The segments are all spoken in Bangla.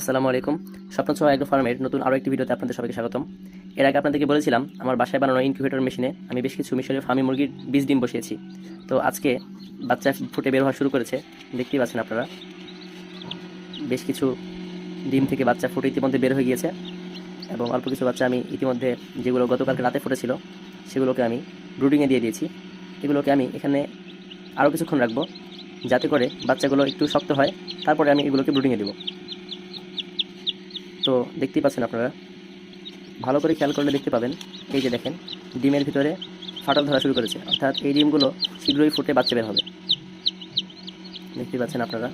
আসসালামু আলাইকুম। স্বপ্ন ছোঁয়া অ্যাগ্রো ফার্মের নতুন আরও একটি ভিডিওতে আপনাদের সবাইকে স্বাগতম। এর আগে আপনাদেরকে বলেছিলাম, আমার বাসায় বানানো ইনকিউবেটর মেশিনে আমি বেশ কিছু মিশরের ফার্মি মুরগির বীজ ডিম বসিয়েছি। তো আজকে বাচ্চা ফুটে বের হওয়া শুরু করেছে, দেখতেই পাচ্ছেন আপনারা। বেশ কিছু ডিম থেকে বাচ্চা ফুটে ইতিমধ্যে বের হয়ে গিয়েছে এবং অল্প কিছু বাচ্চা আমি ইতিমধ্যে যেগুলো গতকালকে রাতে ফুটেছিল, সেগুলোকে আমি ব্রুডিংয়ে দিয়ে দিয়েছি। এগুলোকে আমি এখানে আরও কিছুক্ষণ রাখব, যাতে করে বাচ্চাগুলো একটু শক্ত হয়, তারপরে আমি এগুলোকে ব্রুডিংয়ে দেবো। তো দেখতেই পাচ্ছেন আপনারা। ভালো করে খেয়াল করলে দেখতে পাবেন। এই যে দেখেন, ডিমের ভিতরে ফাটল ধরা শুরু করেছে। অর্থাৎ এই ডিমগুলো শীঘ্রই ফুটে বাচ্চা বের হবে। দেখতেই পাচ্ছেন আপনারা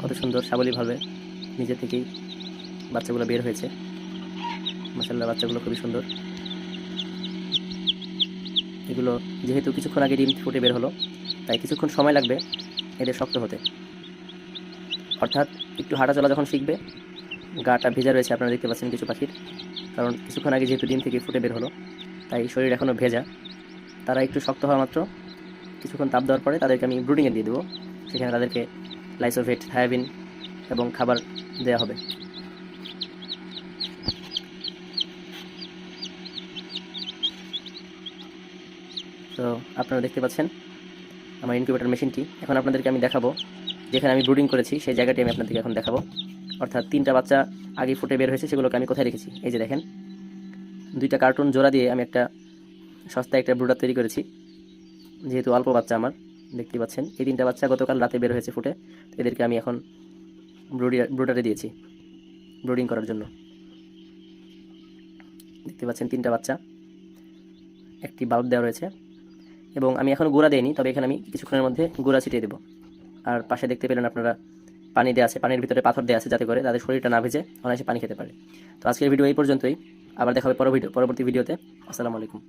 কত সুন্দর সাবলীভাবে নিজে থেকেই বাচ্চাগুলো বের হয়েছে। মাসাল্লাহ বাচ্চাগুলো খুবই সুন্দর। এগুলো যেহেতু কিছুক্ষণ আগে ডিম ফুটে বের হলো, তাই কিছুক্ষণ সময় লাগবে এদের শক্ত হতে। অর্থাৎ একটু হাঁটাচলা যখন শিখবে গাটা ভেজা রয়েছে, আপনারা দেখতে পাচ্ছেন কিছু পাখির। কারণ কিছুক্ষণ আগে যেহেতু ডিম থেকে ফুটে বের হলো, তাই শরীর এখনও ভেজা। তারা একটু শক্ত হওয়া মাত্র। কিছুক্ষণ তাপ দেওয়ার পরে তাদেরকে আমি ব্রুডিংয়ে দিয়ে দেবো। সেখানে তাদেরকে লাইসোভেট, থায়াবিন এবং খাবার দেওয়া হবে। তো আপনারা দেখতে পাচ্ছেন আমার ইনকিউবেটর মেশিনটি। এখন আপনাদেরকে আমি দেখাবো। যেখানে আমি ব্রুডিং করেছি, সেই জায়গাটি আমি আপনাদেরকে এখন দেখাবো। অর্থাৎ তিনটা বাচ্চা আগে ফুটে বের হয়েছে, সেগুলোকে আমি কোথায় রেখেছি? এই যে দেখেন, দুইটা কার্টুন জোড়া দিয়ে আমি একটা সস্তায় একটা ব্রুডার তৈরি করেছি, যেহেতু অল্প বাচ্চা আমার, দেখতে পাচ্ছেন। এই তিনটা বাচ্চা গতকাল রাতে বের হয়েছে ফুটে, এদেরকে আমি এখন ব্রুডিয়ার ব্রুডারে দিয়েছি ব্রুডিং করার জন্য। দেখতে পাচ্ছেন তিনটা বাচ্চা, একটি বাল্ব দেওয়া রয়েছে, এবং আমি এখন গুঁড়া দেইনি, তবে এখানে আমি কিছুক্ষণের মধ্যে গোড়া ছিটিয়ে দেবো। আর পাশে দেখতে পেলেন আপনারা পানি দেওয়া আছে, পানির ভিতরে পাথর দেওয়া আছে যাতে করে তাদের শরীরটা না ভিজে অনায়াসে পানি খেতে পারে। তো আজকের ভিডিও এই পর্যন্তই। আবার দেখা হবে পরবর্তী পরবর্তী ভিডিওতে। আসসালামু আলাইকুম।